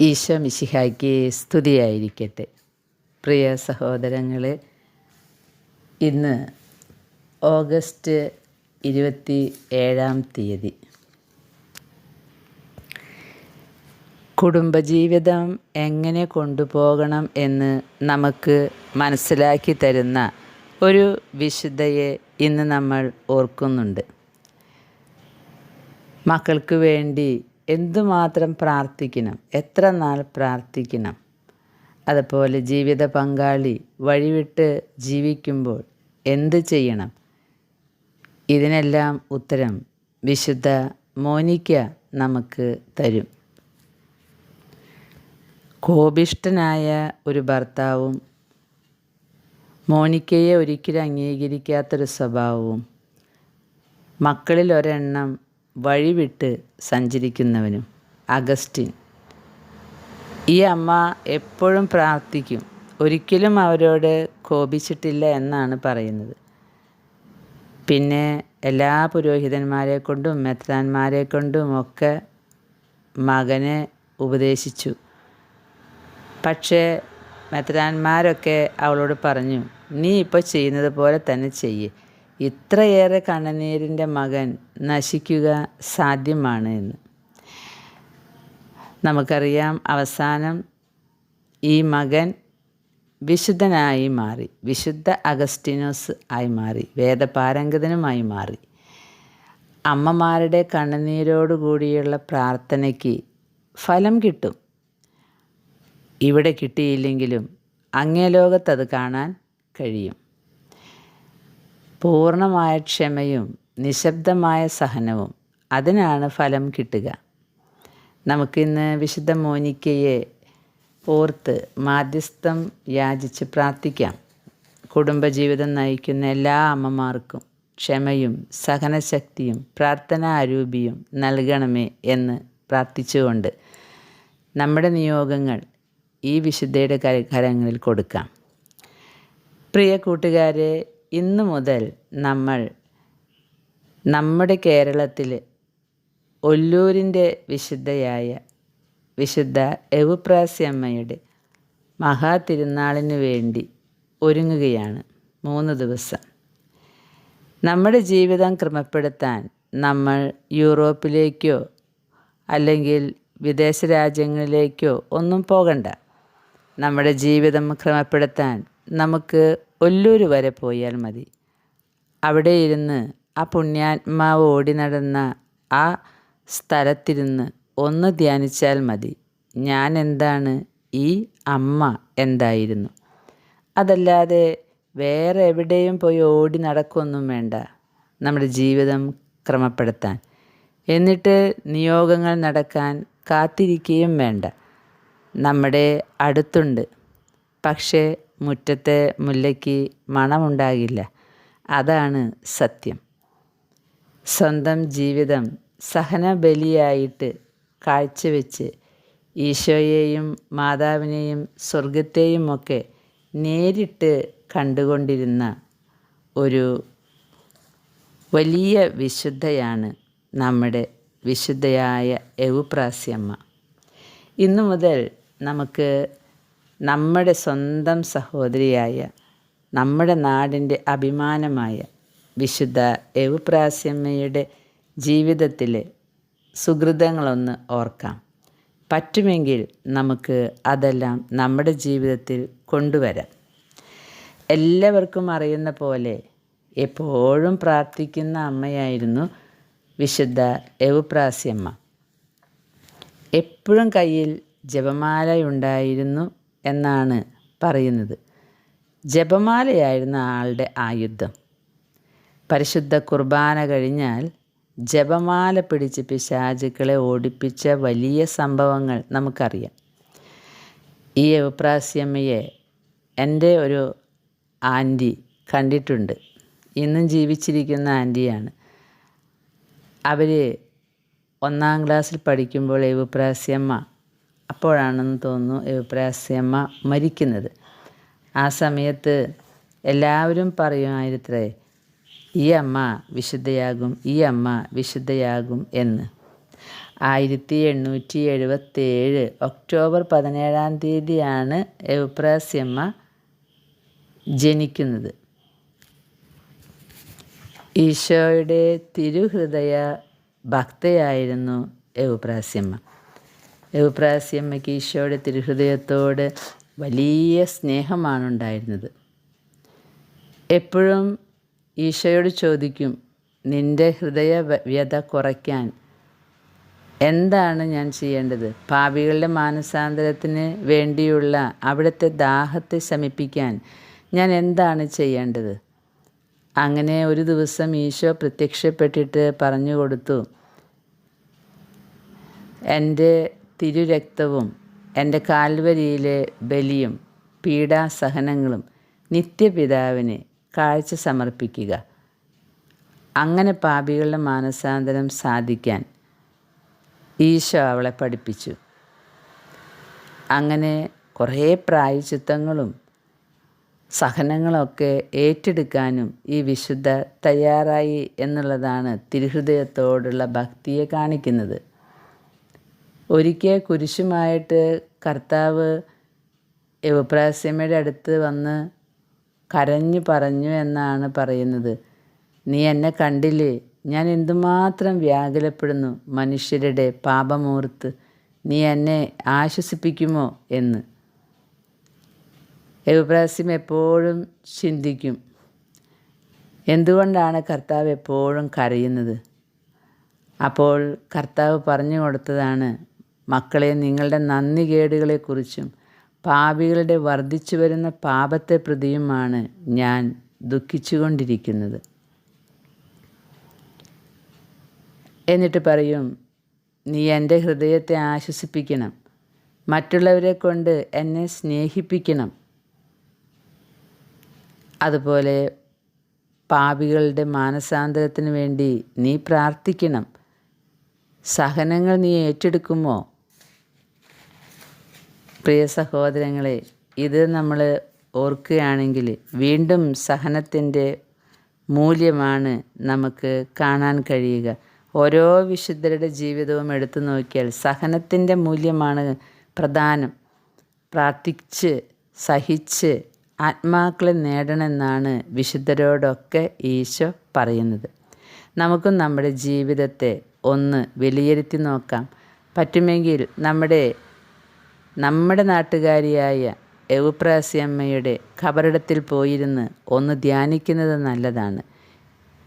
ഈശോ മിശിഹായ്ക്ക് സ്തുതിയായിരിക്കട്ടെ. പ്രിയ സഹോദരങ്ങളെ ഇന്ന് ഓഗസ്റ്റ് ഇരുപത്തി ഏഴാം തീയതി. കുടുംബജീവിതം എങ്ങനെ കൊണ്ടുപോകണം എന്ന് നമുക്ക് മനസ്സിലാക്കി തരുന്ന ഒരു വിശുദ്ധയെ ഇന്ന് നമ്മൾ ഓർക്കുന്നുണ്ട്. മക്കൾക്ക് വേണ്ടി എന്തുമാത്രം പ്രാർത്ഥിക്കണം? എത്ര നാൾ പ്രാർത്ഥിക്കണം? അതുപോലെ ജീവിത പങ്കാളി വഴിവിട്ട് ജീവിക്കുമ്പോൾ എന്ത് ചെയ്യണം? ഇതിനെല്ലാം ഉത്തരം വിശുദ്ധ മോനിക്ക നമുക്ക് തരും. കോപിഷ്ഠനായ ഒരു ഭർത്താവും മോനിക്കയെ ഒരിക്കലും അംഗീകരിക്കാത്തൊരു സ്വഭാവവും മക്കളിൽ ഒരെണ്ണം വഴിവിട്ട് സഞ്ചരിക്കുന്നവനും അഗസ്റ്റിൻ. ഈ അമ്മ എപ്പോഴും പ്രാർത്ഥിക്കും. ഒരിക്കലും അവരോട് കോപിച്ചിട്ടില്ല എന്നാണ് പറയുന്നത്. പിന്നെ എല്ലാ പുരോഹിതന്മാരെ കൊണ്ടും മെത്രാന്മാരെ കൊണ്ടും ഒക്കെ മകനെ ഉപദേശിച്ചു. പക്ഷേ മെത്രാന്മാരൊക്കെ അവളോട് പറഞ്ഞു നീ ഇപ്പോൾ ചെയ്യുന്നത് പോലെ തന്നെ ചെയ്യേ. ഇത്രയേറെ കണ്ണനീരിന്റെ മകൻ നശിക്കുക സാധ്യമാണ് എന്ന്. നമുക്കറിയാം അവസാനം ഈ മകൻ വിശുദ്ധനായി മാറി വിശുദ്ധ അഗസ്റ്റിനോസ് ആയി മാറി വേദപാരംഗതനുമായി മാറി. അമ്മമാരുടെ കണ്ണുനീരോടുകൂടിയുള്ള പ്രാർത്ഥനയ്ക്ക് ഫലം കിട്ടും. ഇവിടെ കിട്ടിയില്ലെങ്കിലും അങ്ങേ ലോകത്തത് കാണാൻ കഴിയും. പൂർണമായ ക്ഷമയും നിശബ്ദമായ സഹനവും അതിനാണ് ഫലം കിട്ടുക. നമുക്കിന്ന് വിശുദ്ധ മോനിക്കയെ ഓർത്ത് മാധ്യസ്ഥം യാചിച്ച് പ്രാർത്ഥിക്കാം. കുടുംബജീവിതം നയിക്കുന്ന എല്ലാ അമ്മമാർക്കും ക്ഷമയും സഹനശക്തിയും പ്രാർത്ഥനാരൂപിയും നൽകണമേ എന്ന് പ്രാർത്ഥിച്ചുകൊണ്ട് നമ്മുടെ നിയോഗങ്ങൾ ഈ വിശുദ്ധയുടെ കരങ്ങളിൽ കൊടുക്കാം. പ്രിയ കൂട്ടുകാരെ ഇന്നു മുതൽ നമ്മൾ നമ്മുടെ കേരളത്തിൽ ഒല്ലൂരിന്റെ വിശുദ്ധയായ വിശുദ്ധ എവുപ്രാസ്യമ്മയുടെ മഹാതിരുനാളിന് വേണ്ടി ഒരുങ്ങുകയാണ് മൂന്ന് ദിവസം. നമ്മുടെ ജീവിതം ക്രമപ്പെടുത്താൻ നമ്മൾ യൂറോപ്പിലേക്കോ അല്ലെങ്കിൽ വിദേശ രാജ്യങ്ങളിലേക്കോ ഒന്നും പോകണ്ട. നമ്മുടെ ജീവിതം ക്രമപ്പെടുത്താൻ നമുക്ക് ഒല്ലൂർ വരെ പോയാൽ മതി. അവിടെ ഇരുന്ന് ആ പുണ്യാത്മാവ് ഓടി നടന്ന ആ സ്ഥലത്തിരുന്ന് ഒന്ന് ധ്യാനിച്ചാൽ മതി. ഞാൻ എന്താണ്? ഈ അമ്മ എന്തായിരുന്നു? അതല്ലാതെ വേറെ എവിടെയും പോയി ഓടി നടക്കൊന്നും വേണ്ട. നമ്മുടെ ജീവിതം ക്രമപ്പെടുത്താൻ. എന്നിട്ട് നിയോഗങ്ങൾ നടക്കാൻ കാത്തിരിക്കുകയും വേണ്ട. നമ്മുടെ അടുത്തുണ്ട്. പക്ഷേ മുറ്റത്തെ മുല്ലയ്ക്ക് മണമുണ്ടാകില്ല. അതാണ് സത്യം. സ്വന്തം ജീവിതം സഹനബലിയായിട്ട് കാഴ്ചവെച്ച് ഈശോയെയും മാതാവിനെയും സ്വർഗത്തെയും ഒക്കെ നേരിട്ട് കണ്ടുകൊണ്ടിരുന്ന ഒരു വലിയ വിശുദ്ധയാണ് നമ്മുടെ വിശുദ്ധയായ എവുപ്രാസ്യമ്മ. ഇന്നു മുതൽ നമുക്ക് നമ്മുടെ സ്വന്തം സഹോദരിയായ നമ്മുടെ നാടിന്റെ അഭിമാനമായ വിശുദ്ധ എവുപ്രാസ്യമ്മയുടെ ജീവിതത്തിലെ സുഹൃതങ്ങളൊന്ന് ഓർക്കാം. പറ്റുമെങ്കിൽ നമുക്ക് അതെല്ലാം നമ്മുടെ ജീവിതത്തിൽ കൊണ്ടുവരാം. എല്ലാവർക്കും അറിയുന്ന പോലെ എപ്പോഴും പ്രാർത്ഥിക്കുന്ന അമ്മയായിരുന്നു വിശുദ്ധ എവുപ്രാസ്യമ്മ. എപ്പോഴും കയ്യിൽ ജപമാലയുണ്ടായിരുന്നു. എന്നാണ് പറയുന്നത്. ജപമാലയായിരുന്ന ആളുടെ ആയുധം പരിശുദ്ധ കുർബാന കഴിഞ്ഞാൽ ജപമാല പിടിച്ച് പിശാചുക്കളെ ഓടിപ്പിച്ച വലിയ സംഭവങ്ങൾ നമുക്കറിയാം. ഈ എവപ്രാസ്യമ്മയെ എന്റെ ഒരു ആന്റി കണ്ടിട്ടുണ്ട്. ഇന്നും ജീവിച്ചിരിക്കുന്ന ആന്റിയാണ്. അവർ ഒന്നാം ക്ലാസ്സിൽ പഠിക്കുമ്പോൾ എവുപ്രാസ്യമ്മ അപ്പോഴാണെന്ന് തോന്നുന്നു എവുപ്രാസ്യമ്മ മരിക്കുന്നത്. ആ സമയത്ത് എല്ലാവരും പറയുമായിരുത്രേ ഈ അമ്മ വിശുദ്ധയാകും ഈ അമ്മ വിശുദ്ധയാകും എന്ന്. ആയിരത്തി എണ്ണൂറ്റി എഴുപത്തേഴ് ഒക്ടോബർ പതിനേഴാം തീയതിയാണ് എവുപ്രാസ്യമ്മ ജനിക്കുന്നത്. ഈശോയുടെ തിരുഹൃദയ ഭക്തയായിരുന്നു എവുപ്രാസ്യമ്മ എവുപ്രാസ്യമ്മയ്ക്ക് ഈശോയുടെ തിരുഹൃദയത്തോട് വലിയ സ്നേഹമാണ് ഉണ്ടായിരുന്നത് എപ്പോഴും ഈശോയോട് ചോദിക്കും നിന്റെ ഹൃദയ വ്യത കുറയ്ക്കാൻ എന്താണ് ഞാൻ ചെയ്യേണ്ടത്? പാപികളുടെ മാനസാന്തരത്തിന് വേണ്ടിയുള്ള അവിടുത്തെ ദാഹത്തെ ശമിപ്പിക്കാൻ ഞാൻ എന്താണ് ചെയ്യേണ്ടത്? അങ്ങനെ ഒരു ദിവസം ഈശോ പ്രത്യക്ഷപ്പെട്ടിട്ട് പറഞ്ഞു കൊടുത്തു എന്റെ തിരുരക്തവും എന്റെ കാൽവരിയിലെ ബലിയും പീഡാസഹനങ്ങളും നിത്യപിതാവിന് കാഴ്ച സമർപ്പിക്കുക. അങ്ങനെ പാപികളുടെ മാനസാന്തരം സാധിക്കാൻ ഈശോ അവളെ പഠിപ്പിച്ചു. അങ്ങനെ കുറേ പ്രായചിത്തങ്ങളും സഹനങ്ങളൊക്കെ ഏറ്റെടുക്കാനും ഈ വിശുദ്ധ തയ്യാറായി എന്നുള്ളതാണ് തിരുഹൃദയത്തോടുള്ള ഭക്തിയെ കാണിക്കുന്നത്. ഒരിക്കൽ കുരിശുമായിട്ട് കർത്താവ് എവപ്രാസ്യമ്മയുടെ അടുത്ത് വന്ന് കരഞ്ഞു പറഞ്ഞു എന്നാണ് പറയുന്നത്. നീ എന്നെ കണ്ടില്ലേ? ഞാൻ എന്തുമാത്രം വ്യാകുലപ്പെടുന്നു മനുഷ്യരുടെ പാപമൂർത്ത്. നീ എന്നെ ആശ്വസിപ്പിക്കുമോ? എന്ന്. എവപ്രാസ്യം എപ്പോഴും ചിന്തിക്കും. എന്തുകൊണ്ടാണ് കർത്താവ് എപ്പോഴും കരയുന്നത്? അപ്പോൾ കർത്താവ് പറഞ്ഞു കൊടുത്തതാണ് മക്കളെ നിങ്ങളുടെ നന്ദികേടുകളെക്കുറിച്ചും പാപികളുടെ വർദ്ധിച്ചു വരുന്ന പാപത്തെ പ്രതിയുമാണ് ഞാൻ ദുഃഖിച്ചുകൊണ്ടിരിക്കുന്നത്. എന്നിട്ട് പറയും നീ എന്റെ ഹൃദയത്തെ ആശ്വസിപ്പിക്കണം. മറ്റുള്ളവരെ കൊണ്ട് എന്നെ സ്നേഹിപ്പിക്കണം. അതുപോലെ പാപികളുടെ മാനസാന്തരത്തിന് വേണ്ടി നീ പ്രാർത്ഥിക്കണം. സഹനങ്ങൾ നീ ഏറ്റെടുക്കുമോ? പ്രിയ സഹോദരങ്ങളെ ഇത് നമ്മൾ ഓർക്കുകയാണെങ്കിൽ വീണ്ടും സഹനത്തിന്റെ മൂല്യമാണ് നമുക്ക് കാണാൻ കഴിയുക. ഓരോ വിശുദ്ധരുടെ ജീവിതവും എടുത്തു നോക്കിയാൽ സഹനത്തിന്റെ മൂല്യമാണ് പ്രധാനം. പ്രാർത്ഥിച്ച് സഹിച്ച് ആത്മാക്കളെ നേടണമെന്നാണ് വിശുദ്ധരോടൊക്കെ ഈശോ പറയുന്നത്. നമുക്കും നമ്മുടെ ജീവിതത്തെ ഒന്ന് വിലയിരുത്തി നോക്കാം. പറ്റുമെങ്കിൽ നമ്മുടെ നമ്മുടെ നാട്ടുകാരിയായ എവുപ്രാസിയമ്മയുടെ ഖബറിടത്തിൽ പോയിരുന്ന് ഒന്ന് ധ്യാനിക്കുന്നത് നല്ലതാണ്.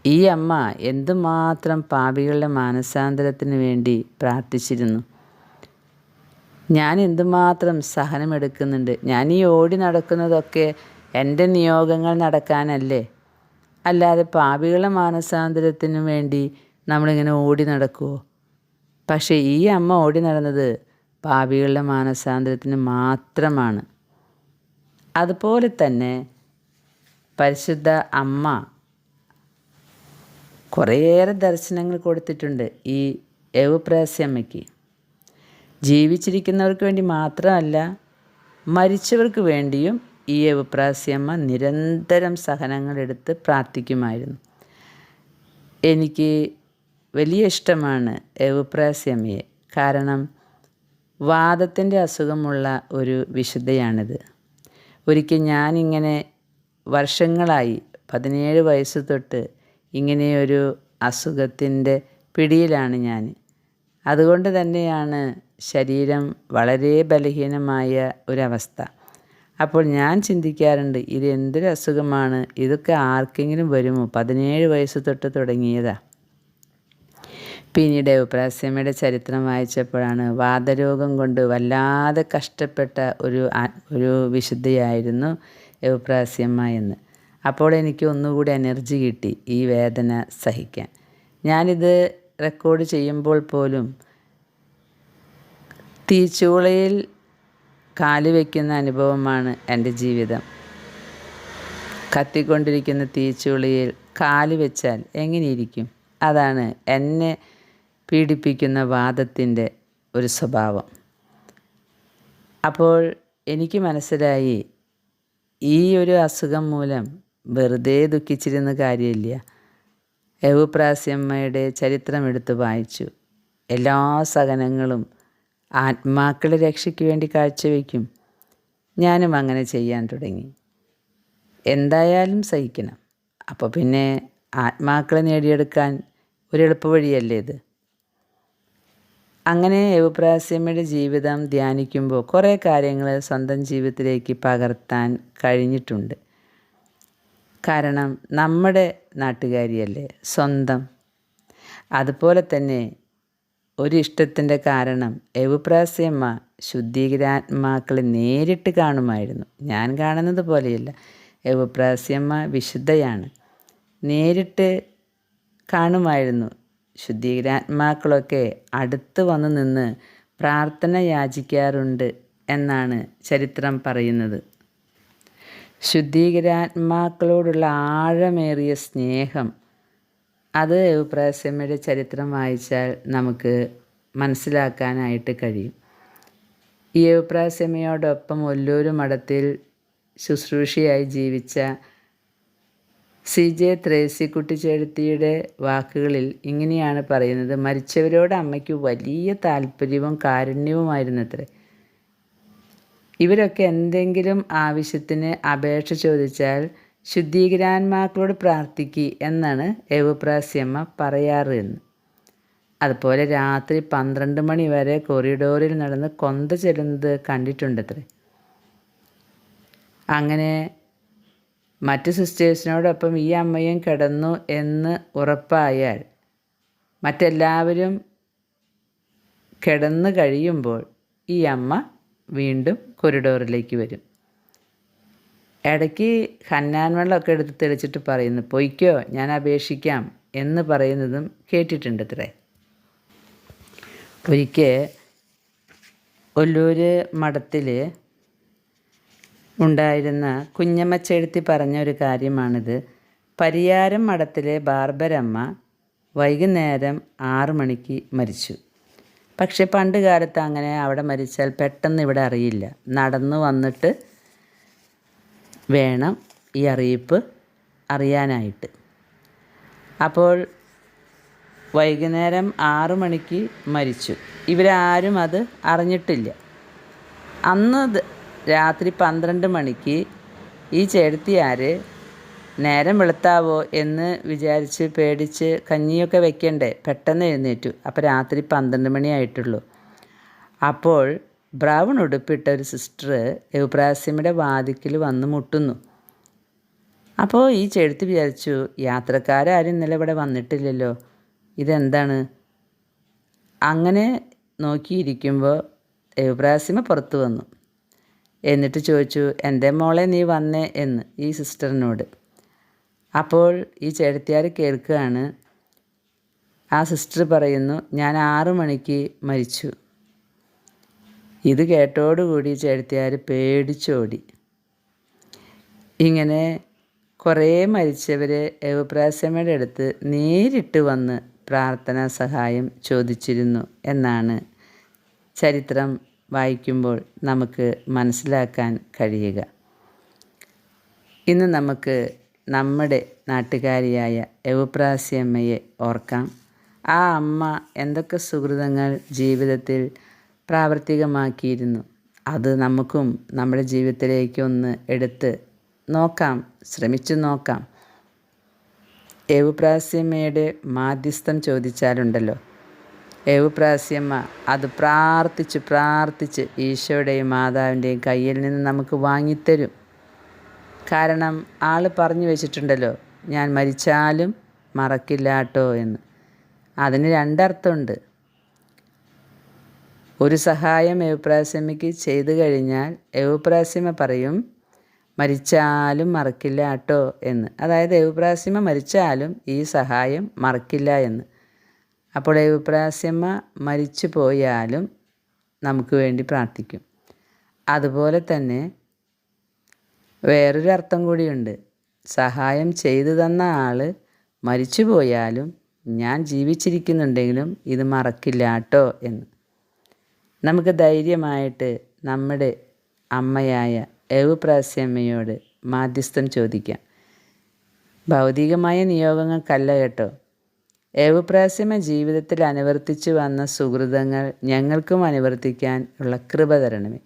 ഈ അമ്മ എന്തുമാത്രം പാപികളുടെ മാനസാന്തരത്തിന് വേണ്ടി പ്രാർത്ഥിച്ചിരുന്നു. ഞാൻ എന്തുമാത്രം സഹനമെടുക്കുന്നുണ്ട് ഞാൻ ഈ ഓടി നടക്കുന്നതൊക്കെ എന്റെ നിയോഗങ്ങൾ നടക്കാനല്ലേ? അല്ലാതെ പാപികളുടെ മാനസാന്തരത്തിനു വേണ്ടി നമ്മളിങ്ങനെ ഓടി നടക്കുമോ പക്ഷേ ഈ അമ്മ ഓടി നടന്നത് പാപികളുടെ മാനസാന്തരത്തിന് മാത്രമാണ്. അതുപോലെ തന്നെ പരിശുദ്ധ അമ്മ കുറേയേറെ ദർശനങ്ങൾ കൊടുത്തിട്ടുണ്ട് ഈ യവപ്രാസ്യമ്മയ്ക്ക് ജീവിച്ചിരിക്കുന്നവർക്ക് വേണ്ടി മാത്രമല്ല മരിച്ചവർക്ക് വേണ്ടിയും ഈ യവപ്രാസ്യമ്മ നിരന്തരം സഹനങ്ങളെടുത്ത് പ്രാർത്ഥിക്കുമായിരുന്നു. എനിക്ക് വലിയ ഇഷ്ടമാണ് യവപ്രാസ്യമ്മയെ കാരണം വാദത്തിന്റെ അസുഖമുള്ള ഒരു വിശുദ്ധയാണിത്. ഒരിക്കൽ ഞാനിങ്ങനെ വർഷങ്ങളായി പതിനേഴ് വയസ്സ് തൊട്ട് ഇങ്ങനെയൊരു അസുഖത്തിന്റെ പിടിയിലാണ് ഞാൻ. അതുകൊണ്ട് തന്നെയാണ് ശരീരം വളരെ ബലഹീനമായ ഒരവസ്ഥ. അപ്പോൾ ഞാൻ ചിന്തിക്കാറുണ്ട് ഇത് എന്തൊരു അസുഖമാണ്? ഇതൊക്കെ ആർക്കെങ്കിലും വരുമോ? പതിനേഴ് വയസ്സ് തൊട്ട് തുടങ്ങിയതാണ് പിന്നീട് ഉപ്രാസ്യമ്മയുടെ ചരിത്രം വായിച്ചപ്പോഴാണ് വാദരോഗം കൊണ്ട് വല്ലാതെ കഷ്ടപ്പെട്ട ഒരു ഒരു വിശുദ്ധയായിരുന്നു എവപ്രാസ്യമ്മ എന്ന്. അപ്പോൾ എനിക്ക് ഒന്നുകൂടി എനർജി കിട്ടി ഈ വേദന സഹിക്കാൻ. ഞാനിത് റെക്കോർഡ് ചെയ്യുമ്പോൾ പോലും തീച്ചൂളയിൽ കാൽ വയ്ക്കുന്ന അനുഭവമാണ് എന്റെ ജീവിതം. കത്തിക്കൊണ്ടിരിക്കുന്ന തീച്ചുളിയിൽ കാൽ വെച്ചാൽ എങ്ങനെയിരിക്കും? അതാണ് എന്നെ പീഡിപ്പിക്കുന്ന വാദത്തിന്റെ ഒരു സ്വഭാവം. അപ്പോൾ എനിക്ക് മനസ്സിലായി ഈ ഒരു അസുഖം മൂലം വെറുതെ ദുഃഖിച്ചിരുന്ന കാര്യമില്ല. യവുപ്രാസ്യമ്മയുടെ ചരിത്രം എടുത്ത് വായിച്ചു. എല്ലാ സഹനങ്ങളും ആത്മാക്കളെ രക്ഷയ്ക്ക് വേണ്ടി കാഴ്ചവെക്കും ഞാനും അങ്ങനെ ചെയ്യാൻ തുടങ്ങി. എന്തായാലും സഹിക്കണം. അപ്പോൾ പിന്നെ ആത്മാക്കളെ നേടിയെടുക്കാൻ ഒരു എളുപ്പവഴിയല്ലേ ഇത്? അങ്ങനെ യുവപ്രാസ്യമ്മയുടെ ജീവിതം ധ്യാനിക്കുമ്പോൾ കുറേ കാര്യങ്ങൾ സ്വന്തം ജീവിതത്തിലേക്ക് പകർത്താൻ കഴിഞ്ഞിട്ടുണ്ട്. കാരണം നമ്മുടെ നാട്ടുകാരിയല്ലേ? സ്വന്തം. അതുപോലെ തന്നെ ഒരു ഇഷ്ടത്തിന്റെ കാരണം യവുപ്രാസ്യമ്മ ശുദ്ധീകരാത്മാക്കളെ നേരിട്ട് കാണുമായിരുന്നു. ഞാൻ കാണുന്നത് പോലെയല്ല. യവുപ്രാസ്യമ്മ വിശുദ്ധയാണ്. നേരിട്ട് കാണുമായിരുന്നു. ശുദ്ധീകരാത്മാക്കളൊക്കെ അടുത്ത് വന്ന് നിന്ന് പ്രാർത്ഥന യാചിക്കാറുണ്ട് എന്നാണ് ചരിത്രം പറയുന്നത്. ശുദ്ധീകരാത്മാക്കളോടുള്ള ആഴമേറിയ സ്നേഹം അത് യുപ്രാസ്യമ്മയുടെ ചരിത്രം വായിച്ചാൽ നമുക്ക് മനസ്സിലാക്കാനായിട്ട് കഴിയും. ഈ യുപ്രാസ്യമ്മയോടൊപ്പം ഒല്ലൂരു മഠത്തിൽ ശുശ്രൂഷയായി ജീവിച്ച സി ജെ ത്രേസിക്കുട്ടി ചെഴുത്തിയുടെ വാക്കുകളിൽ ഇങ്ങനെയാണ് പറയുന്നത്. മരിച്ചവരോട് അമ്മയ്ക്ക് വലിയ താല്പര്യവും കാരുണ്യവുമായിരുന്നത്രേ. ഇവരൊക്കെ എന്തെങ്കിലും ആവശ്യത്തിന് അപേക്ഷ ചോദിച്ചാൽ ശുദ്ധീകരാന്മാക്കളോട് പ്രാർത്ഥിക്കി എന്നാണ് യവുപ്രാസ്യമ്മ പറയാറ് എന്ന്. അതുപോലെ രാത്രി പന്ത്രണ്ട് മണി വരെ കൊറിഡോറിൽ നടന്ന് കൊന്ത ചെല്ലുന്നത് കണ്ടിട്ടുണ്ടത്രേ. അങ്ങനെ മറ്റ് സിസ്റ്റേഴ്സിനോടൊപ്പം ഈ അമ്മയും കിടന്നു എന്ന് ഉറപ്പായാൽ മറ്റെല്ലാവരും കിടന്നു കഴിയുമ്പോൾ ഈ അമ്മ വീണ്ടും കൊറിഡോറിലേക്ക് വരും. ഇടയ്ക്ക് ഹന്നാൻ വെള്ളമൊക്കെ എടുത്ത് തെളിച്ചിട്ട് പറയുന്നു പൊയ്ക്കോ ഞാൻ അപേക്ഷിക്കാം എന്ന് പറയുന്നതും കേട്ടിട്ടുണ്ട് അത്രേ. ഒരിക്കൽ ഒല്ലൂർ മഠത്തിൽ ഉണ്ടായിരുന്ന കുഞ്ഞമ്മച്ചെഴുത്തി പറഞ്ഞ ഒരു കാര്യമാണിത്. പരിയാരം മഠത്തിലെ ബാർബരമ്മ വൈകുന്നേരം ആറു മണിക്ക് മരിച്ചു. പക്ഷെ പണ്ട് കാലത്ത് അങ്ങനെ അവിടെ മരിച്ചാൽ പെട്ടെന്ന് ഇവിടെ അറിയില്ല. നടന്നു വന്നിട്ട് വേണം ഈ അറിയിപ്പ് അറിയാനായിട്ട്. അപ്പോൾ വൈകുന്നേരം ആറു മണിക്ക് മരിച്ചു. ഇവരാരും അത് അറിഞ്ഞിട്ടില്ല. അന്ന് രാത്രി പന്ത്രണ്ട് മണിക്ക് ഈ ചേടത്തിയാർ നേരം വെളുത്താവോ എന്ന് വിചാരിച്ച് പേടിച്ച് കഞ്ഞിയൊക്കെ വെക്കണ്ടേ? പെട്ടെന്ന് എഴുന്നേറ്റു. അപ്പോൾ രാത്രി പന്ത്രണ്ട് മണിയായിട്ടുള്ളൂ അപ്പോൾ ബ്രൗൺ ഉടുപ്പിട്ട ഒരു സിസ്റ്റർ യുപ്രാസ്യമിയുടെ വാതിക്കിൽ വന്ന് മുട്ടുന്നു. അപ്പോൾ ഈ ചെഴുത്ത് വിചാരിച്ചു യാത്രക്കാരും ഇന്നലെ ഇവിടെ വന്നിട്ടില്ലല്ലോ. ഇതെന്താണ്? അങ്ങനെ നോക്കിയിരിക്കുമ്പോൾ എബ്രാസിമ പുറത്തു വന്നു. എന്നിട്ട് ചോദിച്ചു എന്റെ മോളെ നീ വന്നേ? എന്ന് ഈ സിസ്റ്ററിനോട്. അപ്പോൾ ഈ ചേട്ടത്തിയാർ കേൾക്കുകയാണ്. ആ സിസ്റ്റർ പറയുന്നു ഞാൻ ആറു മണിക്ക് മരിച്ചു. ഇത് കേട്ടോടുകൂടി ചേട്ടത്തിയാർ പേടിച്ചോടി. ഇങ്ങനെ കുറേ മരിച്ചവരെ യവപ്രാസമ്മയുടെ അടുത്ത് നേരിട്ട് വന്ന് പ്രാർത്ഥനാ സഹായം ചോദിച്ചിരുന്നു എന്നാണ് ചരിത്രം വായിക്കുമ്പോൾ നമുക്ക് മനസ്സിലാക്കാൻ കഴിയുക. ഇന്ന് നമുക്ക് നമ്മുടെ നാട്ടുകാരിയായ യവുപ്രാസ്യമ്മയെ ഓർക്കാം. ആ അമ്മ എന്തൊക്കെ സുഹൃതങ്ങൾ ജീവിതത്തിൽ പ്രാവർത്തികമാക്കിയിരുന്നു. അത് നമുക്കും നമ്മുടെ ജീവിതത്തിലേക്ക് ഒന്ന് എടുത്ത് നോക്കാം ശ്രമിച്ചു നോക്കാം. യവുപ്രാസ്യമ്മയുടെ മാധ്യസ്ഥം ചോദിച്ചാലുണ്ടല്ലോ യവുപ്രാസ്യമ്മ അത് പ്രാർത്ഥിച്ച് പ്രാർത്ഥിച്ച് ഈശോയുടെയും മാതാവിന്റെയും കയ്യിൽ നിന്ന് നമുക്ക് വാങ്ങിത്തരും. കാരണം ആൾ പറഞ്ഞു വെച്ചിട്ടുണ്ടല്ലോ ഞാൻ മരിച്ചാലും മറക്കില്ലാട്ടോ എന്ന്. അതിന് രണ്ടർത്ഥമുണ്ട്. ഒരു സഹായം യവുപ്രാസ്യമ്മയ്ക്ക് ചെയ്തു കഴിഞ്ഞാൽ യവുപ്രാസ്യമ്മ പറയും മരിച്ചാലും മറക്കില്ല കേട്ടോ എന്ന്. അതായത് യവുപ്രാസ്യമ്മ മരിച്ചാലും ഈ സഹായം മറക്കില്ല എന്ന്. അപ്പോൾ യവുപ്രാസ്യമ്മ മരിച്ചു പോയാലും നമുക്ക് വേണ്ടി പ്രാർത്ഥിക്കും. അതുപോലെ തന്നെ വേറൊരു അർത്ഥം കൂടിയുണ്ട്. സഹായം ചെയ്തു തന്ന ആൾ മരിച്ചു പോയാലും ഞാൻ ജീവിച്ചിരിക്കുന്നുണ്ടെങ്കിലും ഇത് മറക്കില്ല കേട്ടോ എന്ന്. നമുക്ക് ധൈര്യമായിട്ട് നമ്മുടെ അമ്മയായ യവുപ്രാസ്യമ്മയോട് മാധ്യസ്ഥം ചോദിക്കാം. ഭൗതികമായ നിയോഗങ്ങൾക്കല്ല കേട്ടോ. ഏവുപ്രാസ്യമ ജീവിതത്തിൽ അനുവർത്തിച്ചു വന്ന സുഹൃതങ്ങൾ ഞങ്ങൾക്കും അനുവർത്തിക്കാൻ ഉള്ള കൃപ തരണമേ.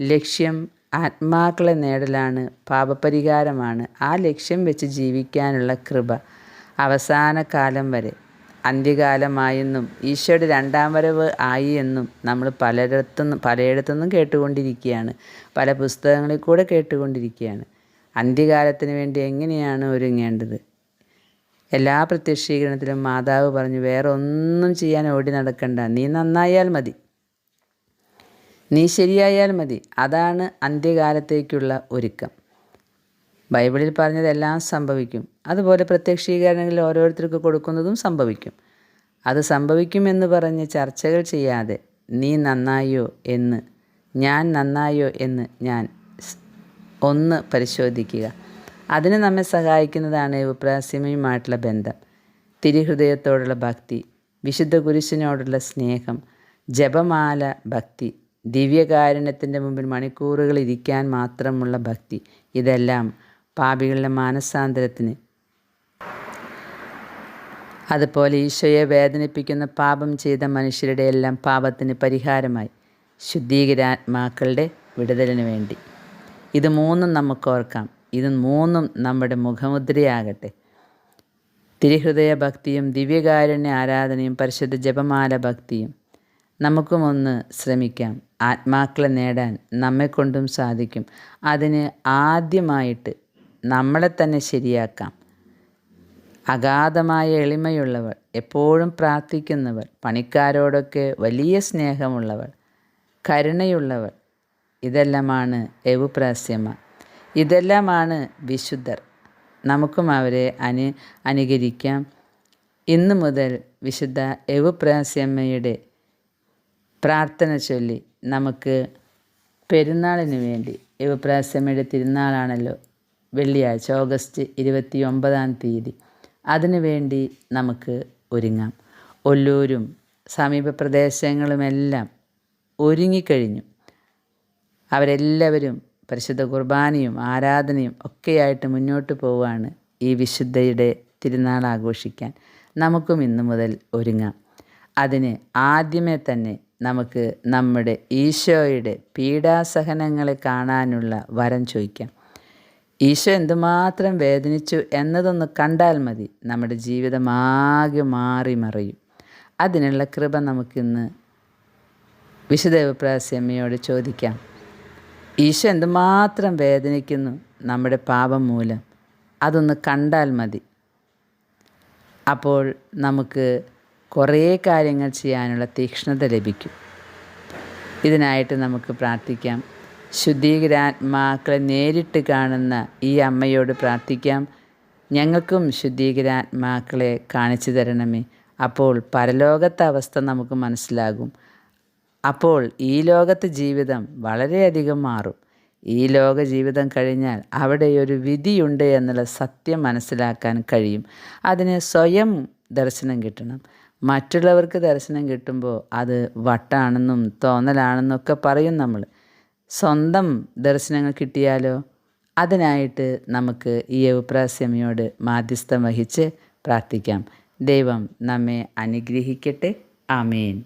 ലക്ഷ്യം ആത്മാക്കളെ നേടലാണ് പാപപരിഹാരമാണ്. ആ ലക്ഷ്യം വെച്ച് ജീവിക്കാനുള്ള കൃപ അവസാന കാലം വരെ. അന്ത്യകാലമായെന്നും ഈശോയുടെ രണ്ടാം വരവ് ആയി എന്നും നമ്മൾ പലയിടത്തുനിന്നും പലയിടത്തുനിന്നും കേട്ടുകൊണ്ടിരിക്കുകയാണ്. പല പുസ്തകങ്ങളിൽ കൂടെ കേട്ടുകൊണ്ടിരിക്കുകയാണ്. അന്ത്യകാലത്തിന് വേണ്ടി എങ്ങനെയാണ് ഒരുങ്ങേണ്ടത്? എല്ലാ പ്രത്യക്ഷീകരണത്തിലും മാതാവ് പറഞ്ഞു വേറെ ഒന്നും ചെയ്യാൻ ഓടി നടക്കണ്ട. നീ നന്നായാൽ മതി. നീ ശരിയായാൽ മതി. അതാണ് അന്ത്യകാലത്തേക്കുള്ള ഒരുക്കം. ബൈബിളിൽ പറഞ്ഞതെല്ലാം സംഭവിക്കും. അതുപോലെ പ്രത്യക്ഷീകരണങ്ങളിൽ ഓരോരുത്തർക്ക് കൊടുക്കുന്നതും സംഭവിക്കും. അത് സംഭവിക്കുമെന്ന് പറഞ്ഞ് ചർച്ചകൾ ചെയ്യാതെ നീ നന്നായോ എന്ന് ഞാൻ നന്നായോ എന്ന് ഞാൻ ഒന്ന് പരിശോധിക്കുക. അതിന് നമ്മെ സഹായിക്കുന്നതാണ് ഉപ്രാസ്യമയുമായിട്ടുള്ള ബന്ധം. തിരുഹൃദയത്തോടുള്ള ഭക്തി വിശുദ്ധ കുരിശിനോടുള്ള സ്നേഹം ജപമാല ഭക്തി ദിവ്യകാരുണ്യത്തിന്റെ മുമ്പിൽ മണിക്കൂറുകൾ ഇരിക്കാൻ മാത്രമുള്ള ഭക്തി ഇതെല്ലാം പാപികളുടെ മാനസാന്തരത്തിന്. അതുപോലെ ഈശോയെ വേദനിപ്പിക്കുന്ന പാപം ചെയ്ത മനുഷ്യരുടെ എല്ലാം പാപത്തിന് പരിഹാരമായി. ശുദ്ധീകരാത്മാക്കളുടെ വിടുതലിന് വേണ്ടി. ഇത് മൂന്നും നമുക്ക് ഓർക്കാം. ഇത് മൂന്നും നമ്മുടെ മുഖമുദ്രയാകട്ടെ. തിരുഹൃദയ ഭക്തിയും ദിവ്യകാരുണ്യ ആരാധനയും പരിശുദ്ധ ജപമാല ഭക്തിയും നമുക്കും ഒന്ന് ശ്രമിക്കാം. ആത്മാക്കളെ നേടാൻ നമ്മെക്കൊണ്ടും സാധിക്കും. അതിന് ആദ്യമായിട്ട് നമ്മളെ തന്നെ ശരിയാക്കാം. അഗാധമായ എളിമയുള്ളവൾ എപ്പോഴും പ്രാർത്ഥിക്കുന്നവൾ പണിക്കാരോടൊക്കെ വലിയ സ്നേഹമുള്ളവൾ കരുണയുള്ളവൾ ഇതെല്ലാമാണ് എവുപ്രാസ്യമ്മ ഇതെല്ലാമാണ് വിശുദ്ധർ. നമുക്കും അവരെ അനു അനുകരിക്കാം. ഇന്നു മുതൽ വിശുദ്ധ എവുപ്രാസ്യമ്മയുടെ പ്രാർത്ഥന ചൊല്ലി നമുക്ക് പെരുന്നാളിന് വേണ്ടി എവുപ്രാസ്യമ്മയുടെ തിരുനാളാണല്ലോ വെള്ളിയാഴ്ച ഓഗസ്റ്റ് ഇരുപത്തി ഒമ്പതാം തീയതി അതിനുവേണ്ടി നമുക്ക് ഒരുങ്ങാം. ഒല്ലൂരും സമീപ പ്രദേശങ്ങളുമെല്ലാം ഒരുങ്ങിക്കഴിഞ്ഞു. അവരെല്ലാവരും പരിശുദ്ധ കുർബാനയും ആരാധനയും ഒക്കെയായിട്ട് മുന്നോട്ട് പോവുകയാണ് ഈ വിശുദ്ധയുടെ തിരുനാൾ ആഘോഷിക്കാൻ. നമുക്കും ഇന്നു മുതൽ ഒരുങ്ങാം. അതിന് ആദ്യമേ തന്നെ നമുക്ക് നമ്മുടെ ഈശോയുടെ പീഡാസഹനങ്ങളെ കാണാനുള്ള വരം ചോദിക്കാം. ഈശോ എന്തുമാത്രം വേദനിച്ചു എന്നതൊന്ന് കണ്ടാൽ മതി. നമ്മുടെ ജീവിതം ആകെ മാറി മറിയും. അതിനുള്ള കൃപ നമുക്കിന്ന് വിശുദേവപ്രാസ്യമ്മയോട് ചോദിക്കാം. ഈശോ എന്തുമാത്രം വേദനിക്കുന്നു നമ്മുടെ പാപം മൂലം അതൊന്ന് കണ്ടാൽ മതി. അപ്പോൾ നമുക്ക് കുറേ കാര്യങ്ങൾ ചെയ്യാനുള്ള തീക്ഷ്ണത ലഭിക്കും. ഇതിനായിട്ട് നമുക്ക് പ്രാർത്ഥിക്കാം. ശുദ്ധീകരാത്മാക്കളെ നേരിട്ട് കാണുന്ന ഈ അമ്മയോട് പ്രാർത്ഥിക്കാം. ഞങ്ങൾക്കും ശുദ്ധീകരാത്മാക്കളെ കാണിച്ചു തരണമേ. അപ്പോൾ പരലോകത്തെ അവസ്ഥ നമുക്ക് മനസ്സിലാകും. അപ്പോൾ ഈ ലോകത്തെ ജീവിതം വളരെയധികം മാറും. ഈ ലോക ജീവിതം കഴിഞ്ഞാൽ അവിടെ ഒരു വിധിയുണ്ട് എന്നുള്ള സത്യം മനസ്സിലാക്കാൻ കഴിയും. അതിന് സ്വയം ദർശനം കിട്ടണം. മറ്റുള്ളവർക്ക് ദർശനം കിട്ടുമ്പോൾ അത് വട്ടാണെന്നും തോന്നലാണെന്നൊക്കെ പറയും നമ്മൾ. സ്വന്തം ദർശനങ്ങൾ കിട്ടിയാലോ? അതിനായിട്ട് നമുക്ക് ഈ അഭിപ്രായസ്യമയോട് മാധ്യസ്ഥം വഹിച്ച് പ്രാർത്ഥിക്കാം. ദൈവം നമ്മെ അനുഗ്രഹിക്കട്ടെ. ആമേൻ.